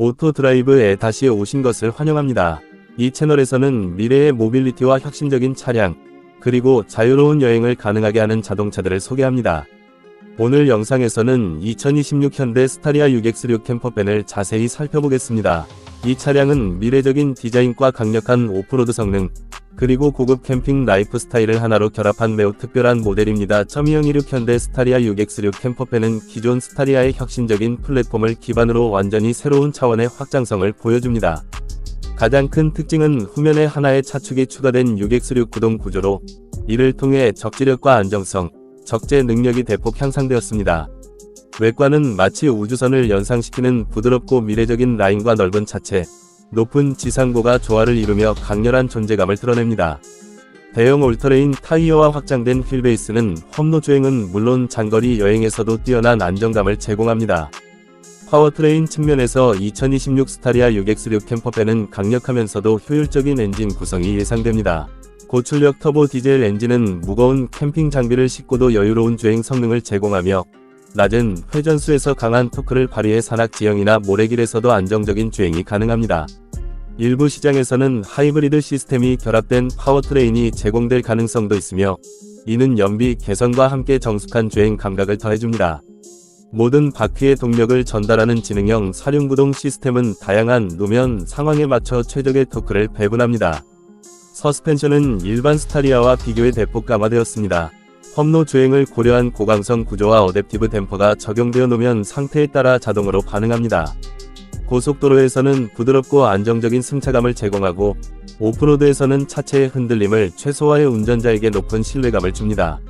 오토 드라이브에 다시 오신 것을 환영합니다. 이 채널에서는 미래의 모빌리티와 혁신적인 차량, 그리고 자유로운 여행을 가능하게 하는 자동차들을 소개합니다. 오늘 영상에서는 2026 현대 스타리아 6X6 캠퍼밴을 자세히 살펴보겠습니다. 이 차량은 미래적인 디자인과 강력한 오프로드 성능, 그리고 고급 캠핑 라이프 스타일을 하나로 결합한 매우 특별한 모델입니다. 2026 현대 스타리아 6X6 캠퍼밴은 기존 스타리아의 혁신적인 플랫폼을 기반으로 완전히 새로운 차원의 확장성을 보여줍니다. 가장 큰 특징은 후면에 하나의 차축이 추가된 6X6 구동 구조로 이를 통해 적지력과 안정성, 적재 능력이 대폭 향상되었습니다. 외관은 마치 우주선을 연상시키는 부드럽고 미래적인 라인과 넓은 차체, 높은 지상고가 조화를 이루며 강렬한 존재감을 드러냅니다. 대형 올터레인 타이어와 확장된 휠베이스는 험로 주행은 물론 장거리 여행에서도 뛰어난 안정감을 제공합니다. 파워트레인 측면에서 2026 스타리아 6X6 캠퍼밴은 강력하면서도 효율적인 엔진 구성이 예상됩니다. 고출력 터보 디젤 엔진은 무거운 캠핑 장비를 싣고도 여유로운 주행 성능을 제공하며 낮은 회전수에서 강한 토크를 발휘해 산악 지형이나 모래길에서도 안정적인 주행이 가능합니다. 일부 시장에서는 하이브리드 시스템이 결합된 파워트레인이 제공될 가능성도 있으며 이는 연비 개선과 함께 정숙한 주행 감각을 더해줍니다. 모든 바퀴의 동력을 전달하는 지능형 사륜구동 시스템은 다양한 노면 상황에 맞춰 최적의 토크를 배분합니다. 서스펜션은 일반 스타리아와 비교해 대폭 강화되었습니다. 험로 주행을 고려한 고강성 구조와 어댑티브 댐퍼가 적용되어 놓으면 상태에 따라 자동으로 반응합니다. 고속도로에서는 부드럽고 안정적인 승차감을 제공하고 오프로드에서는 차체의 흔들림을 최소화해 운전자에게 높은 신뢰감을 줍니다.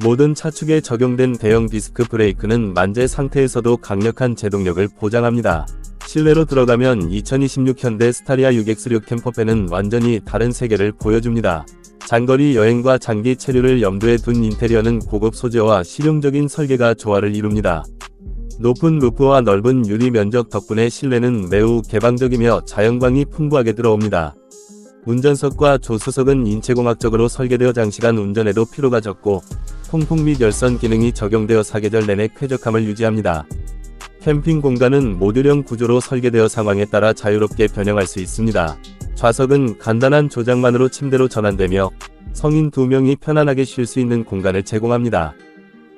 모든 차축에 적용된 대형 디스크 브레이크는 만재 상태에서도 강력한 제동력을 보장합니다. 실내로 들어가면 2026 현대 스타리아 6X6 캠퍼밴은 완전히 다른 세계를 보여줍니다. 장거리 여행과 장기 체류를 염두에 둔 인테리어는 고급 소재와 실용적인 설계가 조화를 이룹니다. 높은 루프와 넓은 유리 면적 덕분에 실내는 매우 개방적이며 자연광이 풍부하게 들어옵니다. 운전석과 조수석은 인체공학적으로 설계되어 장시간 운전에도 피로가 적고 통풍 및 열선 기능이 적용되어 사계절 내내 쾌적함을 유지합니다. 캠핑 공간은 모듈형 구조로 설계되어 상황에 따라 자유롭게 변형할 수 있습니다. 좌석은 간단한 조작만으로 침대로 전환되며 성인 2명이 편안하게 쉴 수 있는 공간을 제공합니다.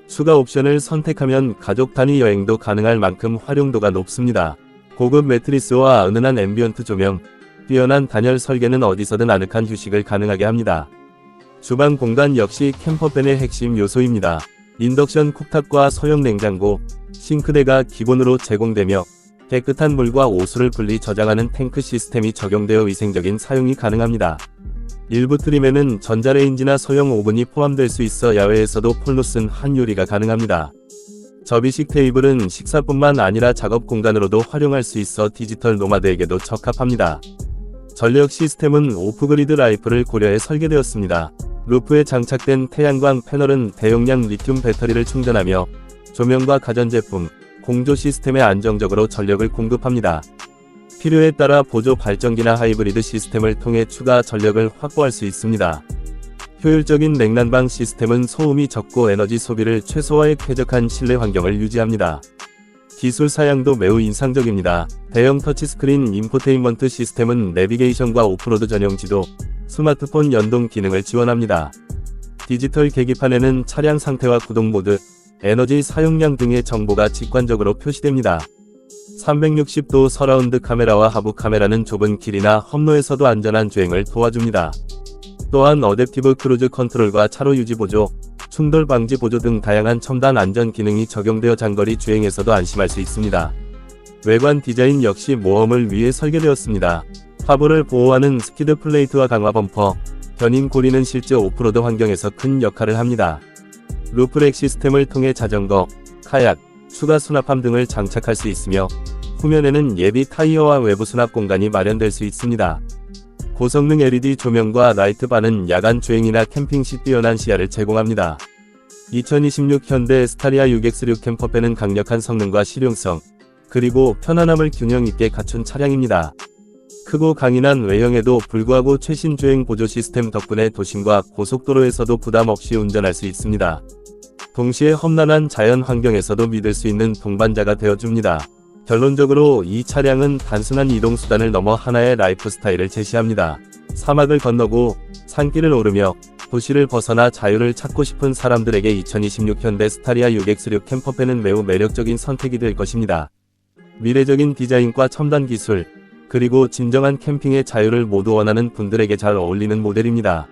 추가 옵션을 선택하면 가족 단위 여행도 가능할 만큼 활용도가 높습니다. 고급 매트리스와 은은한 앰비언트 조명, 뛰어난 단열 설계는 어디서든 아늑한 휴식을 가능하게 합니다. 주방 공간 역시 캠퍼밴의 핵심 요소입니다. 인덕션 쿡탑과 소형 냉장고, 싱크대가 기본으로 제공되며 깨끗한 물과 오수를 분리 저장하는 탱크 시스템이 적용되어 위생적인 사용이 가능합니다. 일부 트림에는 전자레인지나 소형 오븐이 포함될 수 있어 야외에서도 폴로 쓴한 요리가 가능합니다. 접이식 테이블은 식사뿐만 아니라 작업 공간으로도 활용할 수 있어 디지털 노마드에게도 적합합니다. 전력 시스템은 오프그리드 라이프를 고려해 설계되었습니다. 루프에 장착된 태양광 패널은 대용량 리튬 배터리를 충전하며 조명과 가전제품, 공조 시스템에 안정적으로 전력을 공급합니다. 필요에 따라 보조 발전기나 하이브리드 시스템을 통해 추가 전력을 확보할 수 있습니다. 효율적인 냉난방 시스템은 소음이 적고 에너지 소비를 최소화해 쾌적한 실내 환경을 유지합니다. 기술 사양도 매우 인상적입니다. 대형 터치스크린 인포테인먼트 시스템은 내비게이션과 오프로드 전용 지도, 스마트폰 연동 기능을 지원합니다. 디지털 계기판에는 차량 상태와 구동 모드, 에너지 사용량 등의 정보가 직관적으로 표시됩니다. 360도 서라운드 카메라와 하부 카메라는 좁은 길이나 험로에서도 안전한 주행을 도와줍니다. 또한 어댑티브 크루즈 컨트롤과 차로 유지 보조, 충돌 방지 보조 등 다양한 첨단 안전 기능이 적용되어 장거리 주행에서도 안심할 수 있습니다. 외관 디자인 역시 모험을 위해 설계되었습니다. 화보를 보호하는 스키드 플레이트와 강화 범퍼, 견인 고리는 실제 오프로드 환경에서 큰 역할을 합니다. 루프렉 시스템을 통해 자전거, 카약, 추가 수납함 등을 장착할 수 있으며 후면에는 예비 타이어와 외부 수납 공간이 마련될 수 있습니다. 고성능 LED 조명과 라이트바는 야간 주행이나 캠핑 시 뛰어난 시야를 제공합니다. 2026 현대 스타리아 6X6 캠퍼밴은 강력한 성능과 실용성, 그리고 편안함을 균형 있게 갖춘 차량입니다. 크고 강인한 외형에도 불구하고 최신 주행 보조 시스템 덕분에 도심과 고속도로에서도 부담 없이 운전할 수 있습니다. 동시에 험난한 자연 환경에서도 믿을 수 있는 동반자가 되어줍니다. 결론적으로 이 차량은 단순한 이동수단을 넘어 하나의 라이프 스타일을 제시합니다. 사막을 건너고 산길을 오르며 도시를 벗어나 자유를 찾고 싶은 사람들에게 2026 현대 스타리아 6X6 캠퍼밴은 매우 매력적인 선택이 될 것입니다. 미래적인 디자인과 첨단 기술, 그리고 진정한 캠핑의 자유를 모두 원하는 분들에게 잘 어울리는 모델입니다.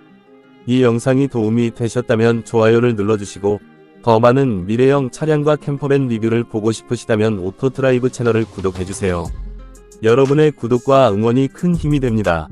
이 영상이 도움이 되셨다면 좋아요를 눌러주시고 더 많은 미래형 차량과 캠퍼밴 리뷰를 보고 싶으시다면 오토드라이브 채널을 구독해주세요. 여러분의 구독과 응원이 큰 힘이 됩니다.